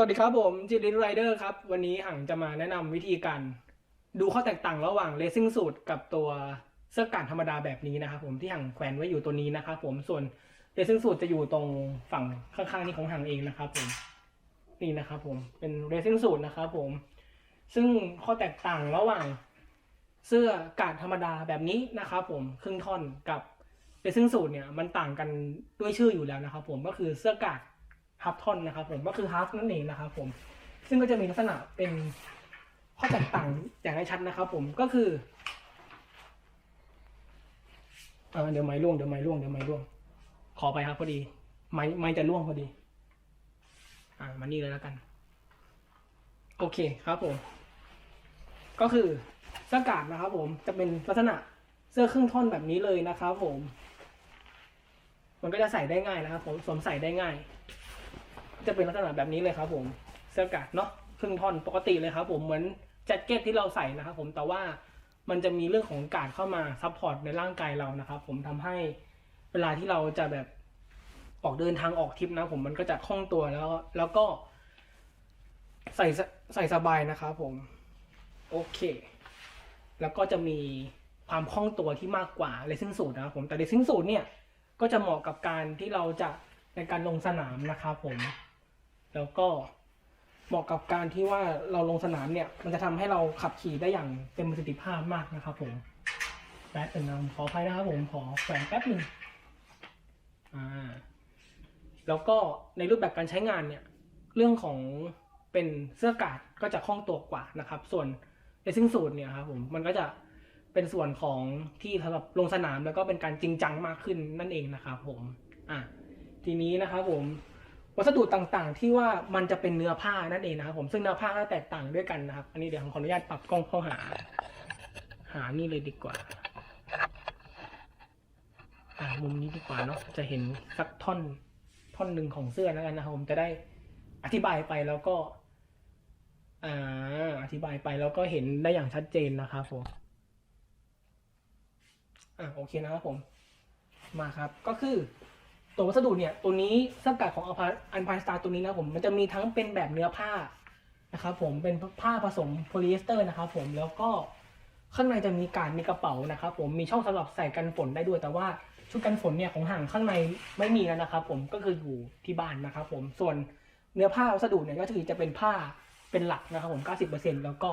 วัสดีครับผมจิรินไรเดอร์ครับ วันนี้หังจะมาแนะนำวิธีการดูข้อแตกต่างระหว่างเลซิ่งสูตรกับตัวเสื้อการธรรมดาแบบนี้นะครับผมที่หังแขวนไว้อยู่ตัวนี้นะครับผมส่วนเลซิ่งสูตรจะอยู่ตรงฝั่งข้างๆนี้ของหังเองนะครับผมนี่นะครับผมเป็นเลซิ่งสูตรนะครับผมซึ่งข้อแตกต่างระหว่างเสื้อการธรรมดาแบบนี้นะครับผมครึ่งท่อนกับเลซิ่งสูตรเนี่ยมันต่างกันด้วยชื่ออยู่แล้วนะครับผมก็คือเสื้อกาด ฮับทอนนะครับผมก็คือฮาร์ฟนั่นเองนะครับผมซึ่งก็จะมีลักษณะเป็นข้อแตกต่างอย่างให้ชัดนะครับ ผมก็คือเดี๋ยวไม้ร่วงเดี๋ยวไม้ร่วงเดี๋ยวไม้ร่วง ขอไปครับพอดี ไม้ไม้จะร่วงพอดี อ่ามานี่เลยแล้วกัน โอเคครับผม ก็คือเสื้อกาดนะครับ ผมจะเป็นลักษณะเสื้อครึ่งท่อนแบบนี้เลยนะครับผม มันก็จะใส่ได้ง่ายนะครับ ผมสวมใส่ได้ง่าย จะเป็นลักษณะแบบนี้เลยครับผมเสื้อกาดเนาะครึ่งท่อนปกติเลยครับผมเหมือนแจ็คเก็ตที่เราใส่นะครับผมแต่ว่ามันจะมีเรื่องของกาดเข้ามาซัพพอร์ตในร่างกายเรานะครับผมทำให้เวลาที่เราจะแบบออกเดินทางออกทริปนะ ผมมันก็จะคล่องตัวแล้ว แล้วก็ใส่ใส่สบายนะครับผม โอเค แล้วก็จะมีความคล่องตัวที่มากกว่าเลซิ่งสูตรนะครับผมแต่เลซิ่งสูตรเนี่ยก็จะเหมาะกับการที่เราจะในการลงสนามนะครับผม แล้วก็เหมาะกับการที่ว่าเราลงสนามเนี่ย มันจะทำให้เราขับขี่ได้อย่างเต็มประสิทธิภาพมากนะครับผมแป๊บนึงนะผมขออภัยนะครับผมขอแฝงแป๊บหนึ่งอ่าแล้วก็ในรูปแบบการใช้งานเนี่ย เรื่องของเป็นเสื้อกาดก็จะคล่องตัวกว่านะครับ ส่วนในซิ่งสูตรเนี่ยครับผมมันก็จะเป็นส่วนของที่สำหรับลงสนามแล้วก็เป็นการจริงจังมากขึ้นนั่นเองนะครับผมอะทีนี้นะครับผม วัสดุต่างๆ ที่ว่ามันจะเป็นเนื้อผ้านั่นเองนะครับผมซึ่งเนื้อผ้าก็แตกต่างด้วยกันนะครับ อันนี้เดี๋ยวผมขออนุญาตปรับกล้องเข้าหา หานี่เลยดีกว่าอ่ามุมนี้ดีกว่าเนาะจะเห็นสักท่อนท่อนหนึ่งของเสื้อแล้วกันนะครับผมจะได้อธิบายไปแล้วก็อ่าอธิบายไปแล้วก็เห็นได้อย่างชัดเจนนะครับผมอ่าโอเคนะครับผมมาครับก็คือ ตัววัสดุเนี่ยตัวนี้สื้อกัดของอันพายสตาร์ตัวนี้นะผมมันจะมีทั้งเป็นแบบเนื้อผ้านะครับผมเป็นผ้าผสมโพลีเอสเตอร์นะครับผมแล้วก็ข้างในจะมีการมีกระเป๋านะครับผมมีช่องสำหรับใส่กันฝนได้ด้วย แต่ว่าชุดกันฝนเนี่ยของห่างข้างในไม่มีแล้วนะครับ ผมก็คืออยู่ที่บ้านนะครับ ผมส่วนเนื้อผ้าวัสดุเนี่ยก็คือจะเป็นผ้าเป็นหลักนะครับผม90%แล้วก็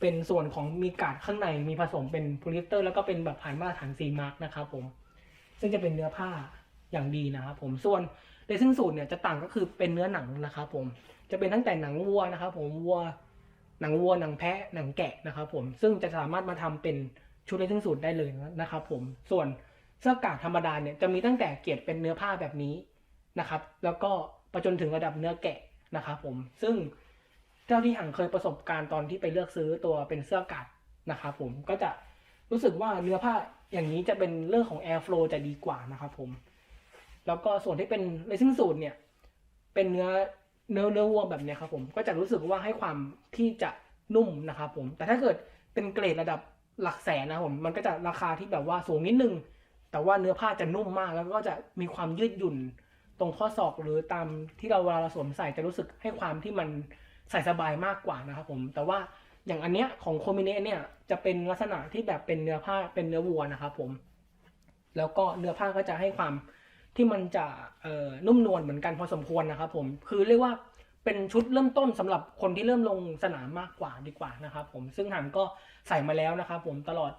เป็นส่วนของมีกาดข้างในมีผสมเป็นโพลีเอสเตอร์ แล้วก็เป็นแบบผ่านมาตรฐานซีมาร์กนะครับผมซึ่งจะเป็นเนื้อผ้า อย่างดีนะครับผมส่วนเลซิ่งสูตรเนี่ยจะต่างก็คือเป็นเนื้อหนังนะครับผมจะเป็นตั้งแต่หนังวัวนะครับผมวัวหนังวัวหนังแพะหนังแกะนะครับผมซึ่งจะสามารถมาทำเป็นชุดเลซิ่งสูตรได้เลยนะครับผมส่วนเสื้อกาดธรรมดาเนี่ยจะมีตั้งแต่เกรดเป็นเนื้อผ้าแบบนี้นะครับ แล้วก็ไปจนถึงระดับเนื้อแกะนะครับผมซึ่งเจ้าที่หังเคยประสบการณ์ตอนที่ไปเลือกซื้อตัวเป็นเสื้อกาดนะครับผมก็จะรู้สึกว่าเนื้อผ้าอย่างนี้จะเป็นเรื่องของ air flow จะดีกว่านะครับผม แล้วก็ส่วนที่เป็นเลซิ่งสูตรเนี่ย เป็นเนื้อเนื้อเนื้อวัวแบบเนี้ยครับผมก็จะรู้สึกว่าให้ความที่จะนุ่มนะครับผมแต่ถ้าเกิดเป็นเกรดระดับหลักแสนนะครับผมมันก็จะราคาที่แบบว่าสูงนิดนึง แต่ว่าเนื้อผ้าจะนุ่มมาก แล้วก็จะมีความยืดหยุ่นตรงข้อศอกหรือตามที่เราเวลาเราสวมใส่จะรู้สึกให้ความที่มันใส่สบายมากกว่านะครับผม แต่ว่าอย่างอันเนี้ยของโคมิเนะเนี่ยจะเป็นลักษณะที่แบบเป็นเนื้อผ้าเป็นเนื้อวัวนะครับผม แล้วก็เนื้อผ้าก็จะให้ความ ที่มันจะเอ่อนุ่มนวลเหมือนกันพอสมควรนะครับผมคือเรียกว่าเป็นชุดเริ่มต้นสำหรับคนที่เริ่มลงสนามมากกว่าดีกว่านะครับผมซึ่งหันก็ใส่มาแล้วนะครับผมตลอด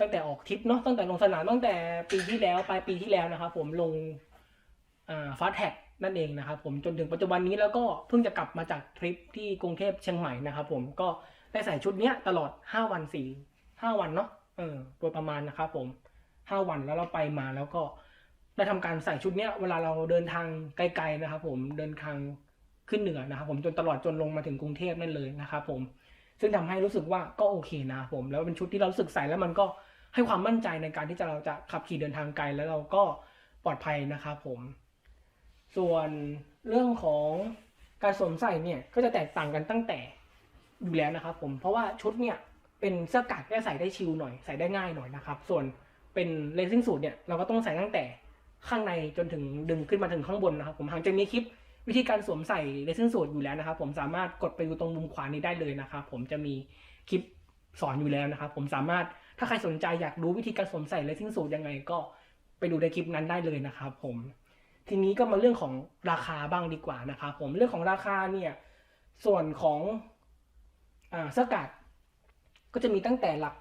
ตั้งแต่ออกทริปเนาะตั้งแต่ลงสนามตั้งแต่ปีที่แล้วปลายปีที่แล้วนะครับผมลงฟาสแท็กนั่นเองนะครับผมจนถึงปัจจุบันนี้แล้วก็เพิ่งจะกลับมาจากทริปที่กรุงเทพเชียงใหม่นะครับผมก็ได้ใส่ชุดเนี้ยตลอด 5 วันสี่ห้าวันเนาะเออโดยประมาณนะครับผมห้าวันแล้วเราไปมาแล้วก็ ได้ทำการใส่ชุดเนี้ยเวลาเราเดินทางไกลๆนะครับ ผมเดินทางขึ้นเหนือนะครับ ผมจนตลอดจนลงมาถึงกรุงเทพนั่นเลยนะครับผมซึ่งทำให้รู้สึกว่าก็โอเคนะผมแล้วเป็นชุดที่เรารู้สึกใส่แล้วมันก็ให้ความมั่นใจในการที่จะเราจะขับขี่เดินทางไกลแล้วเราก็ปลอดภัยนะครับผม ส่วนเรื่องของการสวมใส่เนี่ยก็จะแตกต่างกันตั้งแต่อยู่แล้วนะครับ ผมเพราะว่าชุดเนี่ยเป็นเสื้อกาดก็ใส่ได้ชิลหน่อยใส่ได้ง่ายหน่อยนะครับ ส่วนเป็นเลซิ่งสูทเนี่ยเราก็ต้องใส่ตั้งแต่ ข้างในจนถึงดึงขึ้นมาถึงข้างบนนะครับผมหางจะมีคลิปวิธีการสวมใส่เลซิ่งสูทอยู่แล้วนะครับ ผมสามารถกดไปดูตรงมุมขวานี้ได้เลยนะครับผมจะมีคลิปสอนอยู่แล้วนะครับ ผมสามารถถ้าใครสนใจอยากรู้วิธีการสวมใส่เลซิ่งสูทยังไงก็ไปดูในคลิปนั้นได้เลยนะครับ ผมทีนี้ก็มาเรื่องของราคาบ้างดีกว่านะครับผมเรื่องของราคาเนี่ยส่วนของอ่าเสื้อกัดก็จะมีตั้งแต่หลัก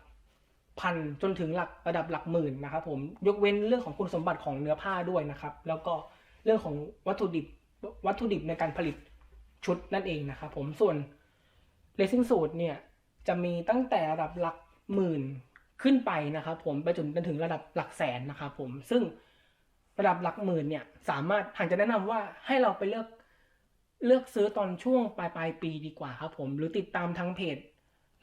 พันจนถึงหลักระดับหลักหมื่นนะครับผมยกเว้นเรื่องของคุณสมบัติของเนื้อผ้าด้วยนะครับ แล้วก็เรื่องของวัตถุดิบวัตถุดิบในการผลิตชุดนั่นเองนะครับผมส่วนเลซิ่งสูตรเนี่ยจะมีตั้งแต่ระดับหลักหมื่นขึ้นไปนะครับ ผมไปจนถึงระดับหลักแสนนะครับผมซึ่งระดับหลักหมื่นเนี่ยสามารถทางจะแนะนำว่าให้เราไปเลือกเลือกซื้อตอนช่วงปลายปลายปีดีกว่าครับผม หรือติดตามทางเพจ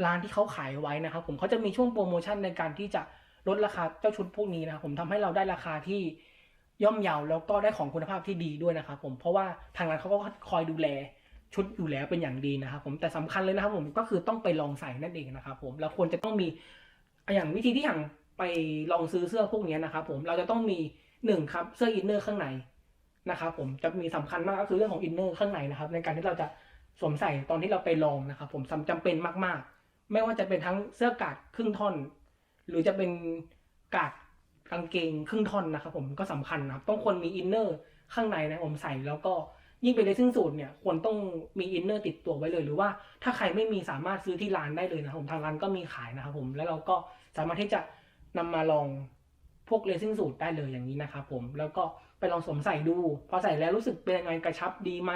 ร้านที่เขาขายไว้นะครับผมเขาจะมีช่วงโปรโมชั่นในการที่จะลดราคาเจ้าชุดพวกนี้นะครับผมทำให้เราได้ราคาที่ย่อมเยาแล้วก็ได้ของคุณภาพที่ดีด้วยนะครับผมเพราะว่าทางร้านเขาก็คอยดูแลชุดอยู่แล้วเป็นอย่างดีนะครับผมแต่สำคัญเลยนะครับผมก็คือต้องไปลองใส่นั่นเองนะครับผมเราควรจะต้องมีอย่างวิธีที่อย่างไปลองซื้อเสื้อพวกนี้นะครับผมเราจะต้องมีหนึ่งครับเสื้ออินเนอร์ข้างในนะครับผมจะมีสำคัญมากก็คือเรื่องของอินเนอร์ข้างในนะครับในการที่เราจะสวมใส่ตอนที่เราไปลองนะครับผมจำจำเป็นมากๆ ไม่ว่าจะเป็นทั้งเสื้อกาดครึ่งท่อน หรือจะเป็นกาดกางเกงครึ่งท่อนนะครับผมก็สำคัญนะครับ ต้องควรมีอินเนอร์ข้างในนะผมใส่แล้วก็ยิ่งเป็นเลซิ่งสูตรเนี่ยควรต้องมีอินเนอร์ติดตัวไว้เลย หรือว่าถ้าใครไม่มีสามารถซื้อที่ร้านได้เลยนะผมทางร้านก็มีขายนะครับผมแล้วเราก็สามารถที่จะนำมาลองพวกเลซิ่งสูตรได้เลยอย่างนี้นะครับผมแล้วก็ไปลองสวมใส่ดู พอใส่แล้วรู้สึกเป็นยังไงกระชับดีไหม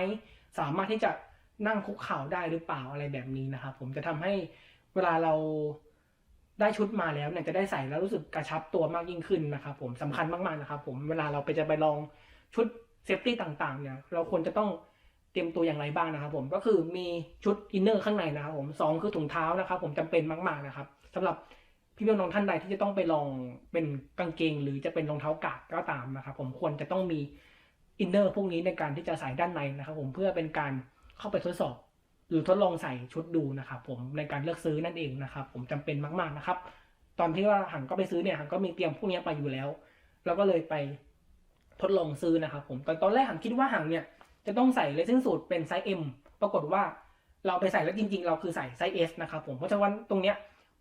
สามารถที่จะนั่งคุกเข่าได้หรือเปล่าอะไรแบบนี้นะครับผมจะทำให้ เวลาเราได้ชุดมาแล้วเนี่ยจะได้ใส่แล้วรู้สึกกระชับตัวมากยิ่งขึ้นนะครับผมสำคัญมากๆนะครับผมเวลาเราไปจะไปลองชุดเซฟตี้ต่างๆเนี่ยเราควรจะต้องเตรียมตัวอย่างไรบ้างนะครับผมก็คือมีชุดอินเนอร์ข้างในนะครับผมสองคือถุงเท้านะครับผมจำเป็นมากๆนะครับสำหรับพี่เพี่อน้องท่านใดที่จะต้องไปลองเป็นกางเกง หรือจะเป็นรองเท้ากาดก็ตามนะครับผมควรจะต้องมีอินเนอร์พวกนี้ในการที่จะใส่ด้านในนะครับผมเพื่อเป็นการเข้าไปทดสอบ หรือทดลองใส่ชุดดูนะครับผมในการเลือกซื้อนั่นเองนะครับผมจำเป็นมากๆนะครับ ตอนที่ว่าหังก็ไปซื้อเนี่ยหังก็มีเตรียมพวกนี้ไปอยู่แล้ว แล้วก็เลยไปทดลองซื้อนะครับผมตอนตอนแรกหังคิดว่าหังเนี่ยจะต้องใส่เลซิ่งสูตรเป็นไซส์ M ปรากฏว่าเราไปใส่แล้วจริงๆ เราคือใส่ไซส์ S นะครับผมเพราะฉะนั้นตรงเนี้ย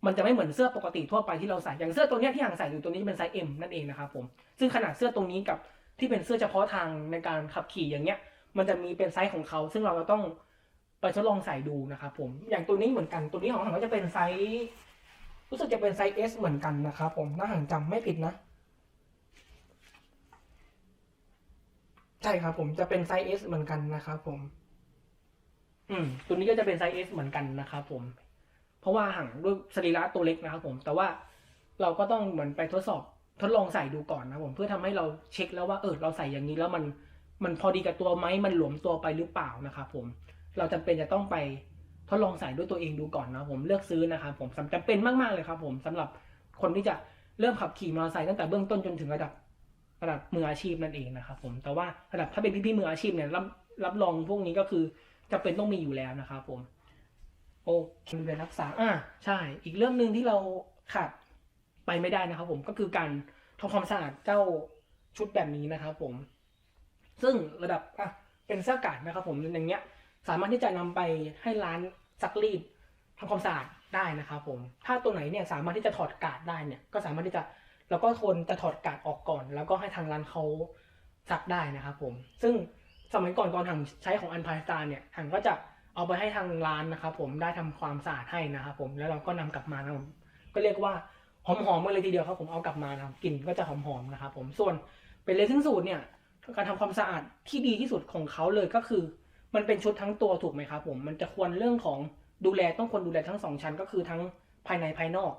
มันจะไม่เหมือนเสื้อปกติทั่วไปที่เราใส่อย่างเสื้อตัวเนี้ยที่หางใส่อยู่ตัวนี้เป็นไซส์ M นั่นเองนะครับผมซึ่งขนาดเสื้อตรงนี้กับที่เป็นเสื้อเฉพาะทางในการขับขี่อย่างเงี้ยมันจะมีเป็นไซส์ของเขา ซึ่งเราจะต้อง ไปทดลองใส่ดูนะครับผมอย่างตัวนี้เหมือนกันตัวนี้ของหางก็จะเป็นไซส์รู้สึกจะเป็นไซส์ S เหมือนกันนะครับผมถ้าหางจำไม่ผิดนะ ใช่ครับผมจะเป็นไซส์ S เหมือนกันนะครับผม อืม ตัวนี้ก็จะเป็นไซส์ S เหมือนกันนะครับผม เพราะว่าหางด้วยสรีระตัวเล็กนะครับผม แต่ว่าเราก็ต้องเหมือนไปทดสอบทดลองใส่ดูก่อนนะผมเพื่อทำให้เราเช็คแล้วว่าเออเราใส่อย่างนี้แล้วมันมันพอดีกับตัวไหมมันหลวมตัวไปหรือเปล่านะครับผม เราจำเป็นจะต้องไปทดลองใส่ด้วยตัวเองดูก่อนนะผมเลือกซื้อนะครับผมจำเป็นมากๆเลยครับ ผมสำหรับคนที่จะเริ่มขับขี่มอเตอร์ไซค์ตั้งแต่เบื้องต้นจนถึงระดับระดับมืออาชีพนั่นเองนะครับผมแต่ว่าระดับถ้าเป็นพี่ๆมืออาชีพเนี่ยรับรับรองพวกนี้ก็คือจำเป็นต้องมีอยู่แล้วนะครับผม โอเคดูแลรักษาอ่าใช่ อีกเรื่องหนึ่งที่เราขาดไปไม่ได้นะครับ ผมก็คือการทำความสะอาดเจ้าชุดแบบนี้นะครับผม ซึ่งระดับอะเป็นเสื้อกาดนะครับ ผมอย่างเงี้ย สามารถที่จะนำไปให้ร้านซักรีดทำความสะอาดได้นะครับผม ถ้าตัวไหนเนี่ยสามารถที่จะถอดกาดได้เนี่ย ก็สามารถที่จะเราก็ควรจะถอดกาดออกก่อน แล้วก็ให้ทางร้านเขาซักได้นะครับผม ซึ่งสมัยก่อนตอนถังใช้ของอันพายสตาร์เนี่ยถังก็จะเอาไปให้ทางร้านนะครับผมได้ทำความสะอาดให้นะครับผมแล้วเราก็นำกลับมานะผมก็เรียกว่าหอมๆกันเลยทีเดียวครับผมเอากลับมานะกลิ่นก็จะหอมๆนะครับผมส่วนเป็นเลซิ่งสูตรเนี่ยการทำความสะอาดที่ดีที่สุดของเขาเลยก็คือ มันเป็นชุดทั้งตัวถูกไหมครับผม มันจะควรเรื่องของดูแลต้องควรดูแลทั้งสองชั้นก็คือทั้งภายในภายนอก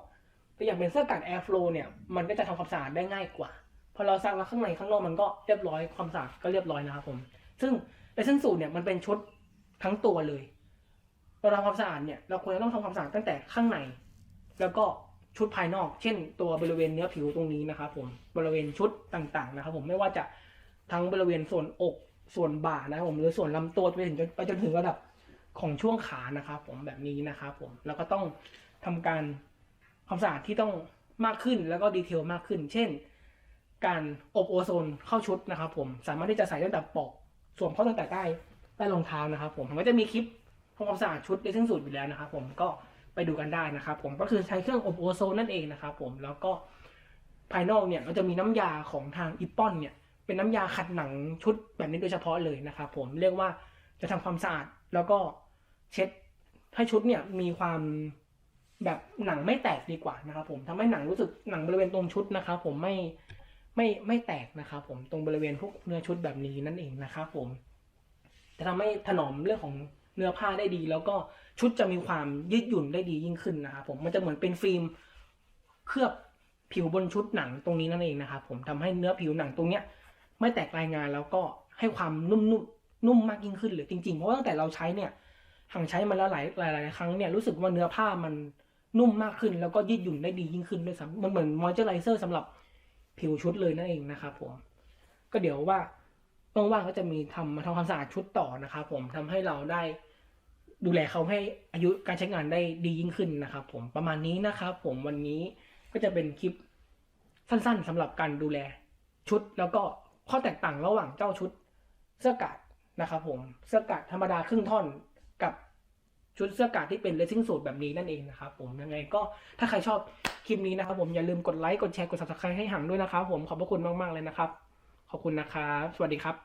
แต่อย่างเป็นเสื้อกัดแอร์ฟลูเนี่ย มันก็จะทำความสะอาดได้ง่ายกว่า พอเราซักแล้วข้างในข้างนอกมันก็เรียบร้อยความสะอาดก็เรียบร้อยนะครับผม ซึ่งเลซิ่งสูตรเนี่ยมันเป็นชุดทั้งตัวเลย เราทำความสะอาดเนี่ยเราควรจะต้องทำความสะอาดตั้งแต่ข้างใน แล้วก็ชุดภายนอก เช่น ตัวบริเวณเนื้อผิวตรงนี้นะครับผม บริเวณชุดต่างๆนะครับผม ไม่ว่าจะทั้งบริเวณส่วนอก ส่วนบ่านะครับผมหรือส่วนลำตัวไปถึงไปจนถึงระดับของช่วงขานะครับ ผมแบบนี้นะครับผมแล้วก็ต้องทำการความสะอาดที่ต้องมากขึ้นแล้วก็ดีเทลมากขึ้น เช่น การอบโอโซนเข้าชุดนะครับ ผมสามารถที่จะใส่ตั้งแต่ปอกสวมเข้าตั้งแต่ใต้ใต้รองเท้านะครับ ผมผมก็จะมีคลิปทำความสะอาดชุดในซึ่งสูตรอยู่แล้วนะครับ ผมก็ไปดูกันได้นะครับ ผมก็คือใช้เครื่องอบโอโซนนั่นเองนะครับ ผมแล้วก็ภายนอกเนี่ยก็จะมีน้ำยาของทางอิปปอนเนี่ย เป็นน้ำยาขัดหนังชุดแบบนี้โดยเฉพาะเลยนะครับผมเรียกว่าจะทำความสะอาดแล้วก็เช็ดให้ชุดเนี่ยมีความแบบหนังไม่แตกดีกว่านะครับผมทำให้หนังรู้สึกหนังบริเวณตรงชุดนะครับผมไม่ไม่ไม่แตกนะครับผมตรงบริเวณพวกเนื้อชุดแบบนี้นั่นเองนะครับผมจะทำให้ถนอมเรื่องของเนื้อผ้าได้ดี แล้วก็ชุดจะมีความยืดหยุ่นได้ดียิ่งขึ้นนะครับผมมันจะเหมือนเป็นฟิล์มเคลือบผิวบนชุดหนังตรงนี้นั่นเองนะครับผมทำให้เนื้อผิวหนังตรงเนี้ย ไม่แตกรายงานแล้วก็ให้ความนุ่มนุ่มนุ่มมากยิ่งขึ้นเลยจริงๆ เพราะว่าตั้งแต่เราใช้เนี่ยห่างใช้มาแล้วหลายหลายหลายครั้งเนี่ยรู้สึกว่าเนื้อผ้ามันนุ่มมากขึ้น แล้วก็ยืดหยุ่นได้ดียิ่งขึ้นด้วยซ้ำมันเหมือนมอยเจอร์ไรเซอร์สำหรับผิวชุดเลยนั่นเองนะครับผม ก็เดี๋ยวว่าว่างๆก็จะมีทำมาทำความสะอาดชุดต่อนะครับผมทำให้เราได้ดูแลเขาให้อายุการใช้งานได้ดียิ่งขึ้นนะครับผมประมาณนี้นะครับผมวันนี้ก็จะเป็นคลิปสั้นๆสำหรับการดูแลชุดแล้วก็ ข้อแตกต่างระหว่างเจ้าชุดเสื้อกาดนะครับผมเสื้อกาดธรรมดาครึ่งท่อนกับชุดเสื้อกาดที่เป็นเลสซิ่งสูตรแบบนี้นั่นเองนะครับผมยังไงก็ถ้าใครชอบคลิปนี้นะครับผมอย่าลืมกดไลค์กดแชร์กด subscribe ให้หังด้วยนะครับผมขอบพระคุณมากๆเลยนะครับ ขอบคุณนะครับ สวัสดีครับ